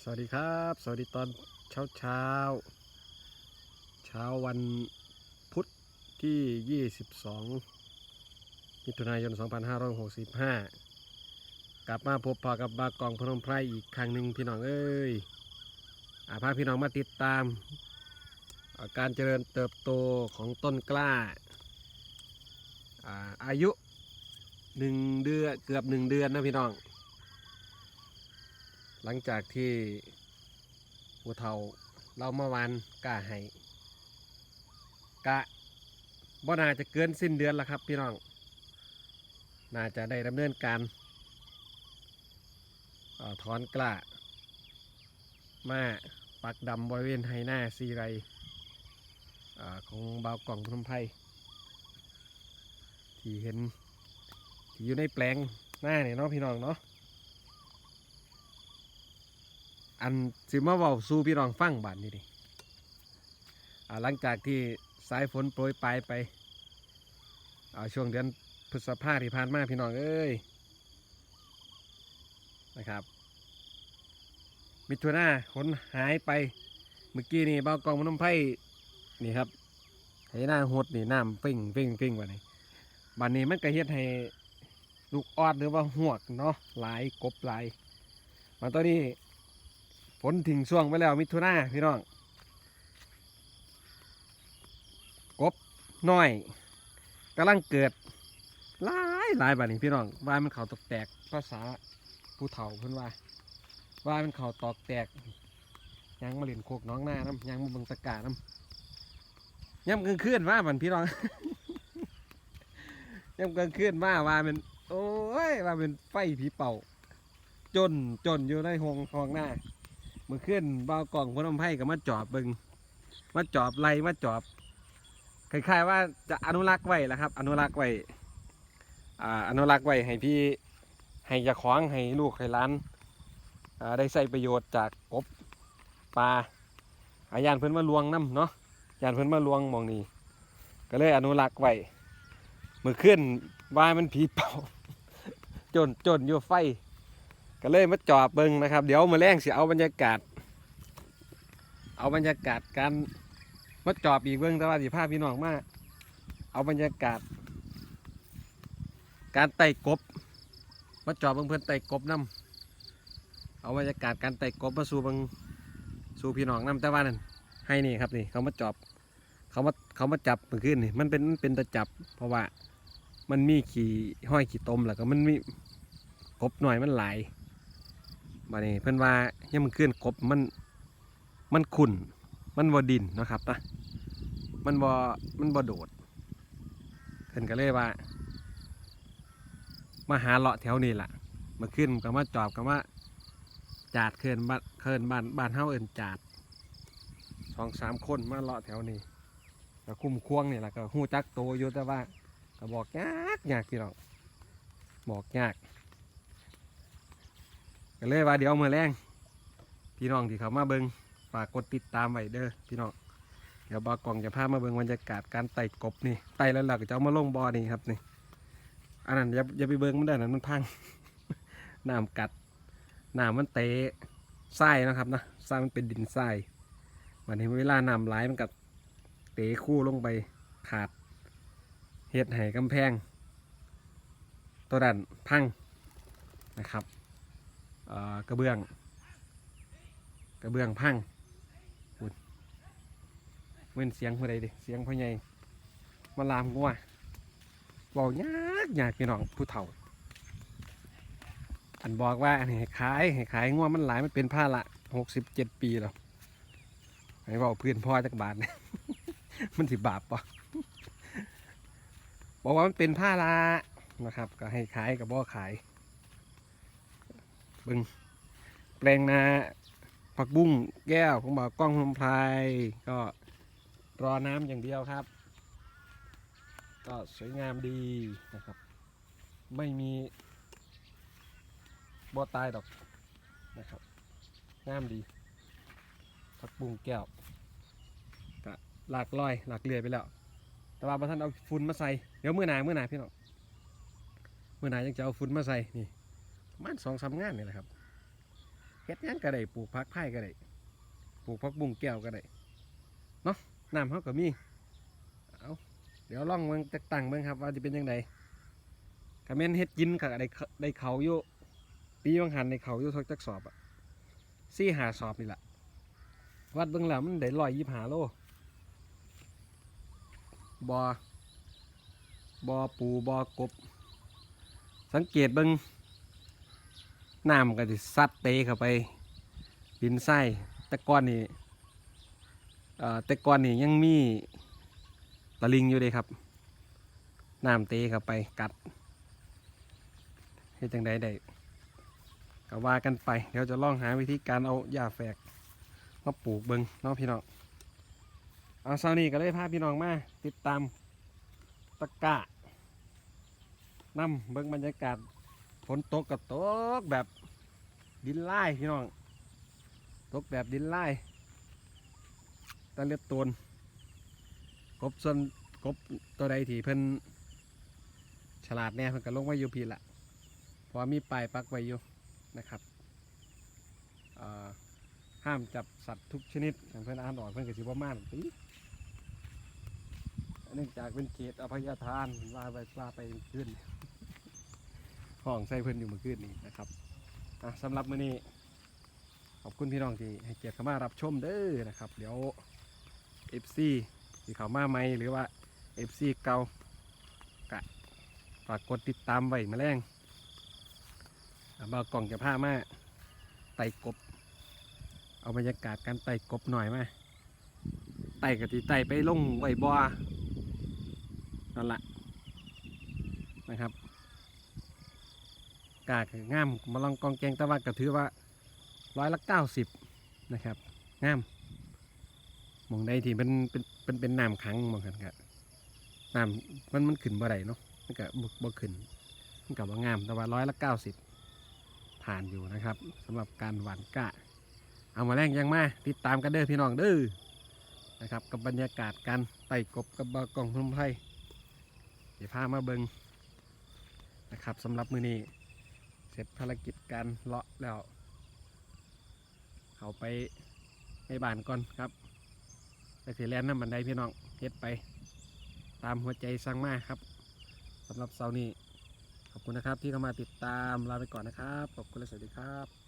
สวัสดีครับ สวัสดีตอนเช้าเช้าเช้าวันพุธที่ 22 มิถุนายน 2565 กลับมาพบพอกับบากองพนมไพรอีกครั้งหนึ่งพี่น้องเอ้ยอาพาพี่น้องมาติดตาม อาการเจริญเติบโตของต้นกล้า อาอายุหนึ่งเดือนเกือบหนึ่งเดือนนะพี่น้อง หลังจากที่หัวเทาเราเมื่อวานกล้าให้กะบ่น่าจะเกินสิ้นเดือนแล้วครับพี่น้อง น่าจะได้ดำเนินการอถอนกล้า มาปักดำบริเวณไฮหน้าซีไรอของบาวกล่องพนมไพที่เห็นที่อยู่ในแปลงหน้าเนี่ยเนาะพี่น้องเนาะ อันสิมาเว้าสู่พี่น้องฟังบาดนี้ดิอ่าหลังจากที่สายฝนโปรยปลายไปอ่าช่วงเดือนพฤษภาที่ผ่านมาพี่น้องเอ้ยนะครับ มิถุนาฝนหายไปเมื่อกี้นี่เบากองมันน้ำไผ่นี่ครับให้หน้าหดนี่น้ำฟิ่งฟิ่งฟิ่งวันนี้บัดนี้มันก็เฮ็ดให้ลูกออดหรือว่าหวกเนาะหลายกบหลายมาตอนนี้ ฝนทิ้งช่วงไปแล้วมิถุนาพี่น้อง กบน้อยกำลังเกิดหลายหลายบัดนี้พี่น้องว่ามันเขาตกแตกภาษาผู้เฒ่าเพิ่นว่า ว่ามันเขาตอกแตกยังมาเล่นโคกน้องหน้าน้ำยังมาเบิ่งตะกร้าน้ำย่ำกลางคืนว่ามันพี่น้องย่ำกลางคืนว่าว่ามันโอ้ยว่าเป็นไฟผีเป่า จนจนอยู่ในห้องห้องหน้า มื่อขึ้นบ่าวกล่องพนมไพ่ก็มาจอบเบิงมาจอบไล่มาจอบคล้ายๆว่าจะอนุรักษ์ไว้แหละครับ อนุรักษ์ไว้อ่าอนุรักษ์ไว้ให้พี่ให้เจะคล้องให้ลูกให้ล้านอ่าได้ใส่ประโยชน์จากกบปลาอายานเพิ่นมาลวงน้ำเนาะยานเพิ่นมาลวงมองนี้ก็เลยอนุรักษ์ไว้เมื่อขึ้นว่ามันผีเป่าจนจนอยู่ไฟ ก็เลยมาจอบเบิงนะครับ เดี๋ยวมาแรงสิเอาบรรยากาศ เอาบรรยากาศการมาจอบอีกเบิงแต่ว่าสิภาพพี่น้องมาเอาบรรยากาศ การไต่กบมาจอบเบิงเพื่อนไต่กบน้ำเอาบรรยากาศการไต่กบมาสู่เบิงสู่พี่น้องน้ำแต่ว่านั่นให้นี่ครับนี่เขามาจอบเขามาเขามาจับเมื่อคืนนี่มันเป็นมันเป็นตะจับ เพราะว่ามันมีขี่ห้อยขี่ตมแล้วก็มันมีกบหน่อยมันหลาย มาเนี่เพื่อนว่ายังมันขึ้นกบมันมันขุ่นมันบ่ดินนะครับนะมันบ่มันบ่โดดเพื่อนก็เลยว่า มาหาเลาะแถวนี้ล่ะมาขึ้นก็มาจอบก็มาจาดเคินบ้านเคินบ้านบ้านเฮาเอินจาดสองสามคนมาเลาะแถวนี้ก็คุ้มควงนี่แหละก็หู้จักโตอยู่แต่ว่าก็บอกยากยากพี่น้องบอกยาก ก็เลยว่าเดี๋ยวมือแรงพี่น้องที่เขามาเบิงฝากกดติดตามไว้เด้อพี่น้องเดี๋ยวบอกกล่องจะพามาเบิงบรรยากาศการไต่กบนี่ไต่แล้วเราก็จะเอามาลงบอนี่ครับนี่อันนั้นอย่าอย่าไปเบิงมันได้นะมันพังน้ำกัดน้ำมันเตะทรายนะครับนะทรายมันเป็นดินทรายวันนี้เวลาน้ำไหลมันกัดเตะคู่ลงไปขาดเห็ดไห้กำแพง ตัวดันพังนะครับ กระเบื้อง กระเบื้องพังอุ่นเว้นเสียงผู้ใดดิเสียงพ่อใหญ่มาลามกูว่าบอกยากยากพี่น้องผู้เฒ่า อันบอกว่าให้ขายให้ขายง่วมันหลายมันเป็นผ้าละหกสิบเจ็ดปีแล้วให้บอกเพื่อนพ่อจักบาทมันสิบาปปะบอกว่ามันเป็นผ้าละนะครับ ก็ให้ขายกับบ่ขาย แปลงนาผักบุ้งแก้วของบ่ากล้องลมพลายก็รอน้ำอย่างเดียวครับ ก็สวยงามดีนะครับ ไม่มีบ่อตายดอกนะครับงามดีผักบุ้งแก้วก็หลากลอยหลากเลือยไปแล้วแต่ว่าพอท่านเอาฝุ่นมาใส่เดี๋ยวเมื่อหนามื่อหนาพี่น้องมื่อหนายังจะเอาฝุ่นมาใส่นี่ มาณสองสามงานนี่แหละครับเฮ็ดหยังก็ได้ปลูกผักไผ่ก็ได้ปลูกผักบุ้งแก้วก็ได้เนาะน้ำเขาก็มีเอาเดี๋ยวล่องเบิ่งตกต่างเบิ่งครับ ว่าจะเป็นยังไงคอมเมนต์เฮ็ดกินก็ได้เขาได้เขาอยู่ปีบางหันในเขาอยู่ทักจักสอบอะสี่หาสอบนี่แหละวัดเบิ่งแล้วมันได้ร้อยยี่หาโลบอบอปูบอกบ สังเกตเบิ่ง น้ำก็จะซัดเตะเข้าไปดินไส้แต่ก้อนนี่แต่ก้อนนี่ยังมีตะลิงอยู่เลยครับน้ำเตะเข้าไปกัดเฮ็ดจังใดได้ก็ว่ากันไป เดี๋ยวจะลองหาวิธีการเอาหญ้าแฝกมาปลูกเบิงเนาะพี่น้องเอาเช้านี้ก็เลยพาพี่น้องมาติดตามตะกร้านํเบิ่งบรรยากาศ ฝนตกก็ตกแบบดินไล่พี่น้อง ตกแบบดินไล่ตะเลียดตนกบส่วนกบตัวใดที่เพิ่นฉลาดแน่เพิ่นก็ลงไว้อยู่พี่ละพราะว่ามีป้ายปักไว้อยู่นะครับห้ามจับสัตว์ทุกชนิดเพิ่นอ่านออกเพิ่นก็สิบ่มานติเนื่องจากเป็นเขตอภัยทานว่าไปว่าไปขึ้น ห้องใส่เพิ่นอยู่เมื่อคืนนี้นะครับอะสำหรับมื้อนี้ขอบคุณพี่น้องที่ให้เกียรติเข้ามารับชมเด้อนะครับ เดี๋ยว FC ที่เข้ามาใหม่หรือว่า FC เก่ากะฝากกดติดตามไว้มาแรงอะบ่ากล่องจะพามาไต่กบ เอาบรรยากาศการไต่กบหน่อยมาไต่กะทิไต่ไปลงไว้บ่อนั่นละนะครับ กาคืองามมาลองกองแกงตะวันก็ถือว่าร้อยละเก้าสิบนะครับงามมองใดที่เป็นเป็นเป็นเป็นน้ำขังมองกันกะน้ำมันมันขึ้นบ่ได้เนาะมันก็บ่บ่ขึ้นมันกับว่างามแต่ว่าร้อยละเก้าสิบผ่านอยู่นะครับสำหรับการหวานกะ เอามาแรงยังมาติดตามกันเด้อพี่น้องเด้อนะครับกับบรรยากาศการไต่กบกับบกองพนมไพรเดี๋ยวพามาเบิงนะครับสำหรับมือนี้ เสร็จภารกิจการเลาะแล้ว เขาไปในบ้านก่อนครับไปเสียแลนน้ำบันไดพี่น้องเฮ็ดไป ตามหัวใจสั่งมาครับสำหรับเสาร์นี้ ขอบคุณนะครับที่เข้ามาติดตามลาไปก่อนนะครับ ขอบคุณและสวัสดีครับ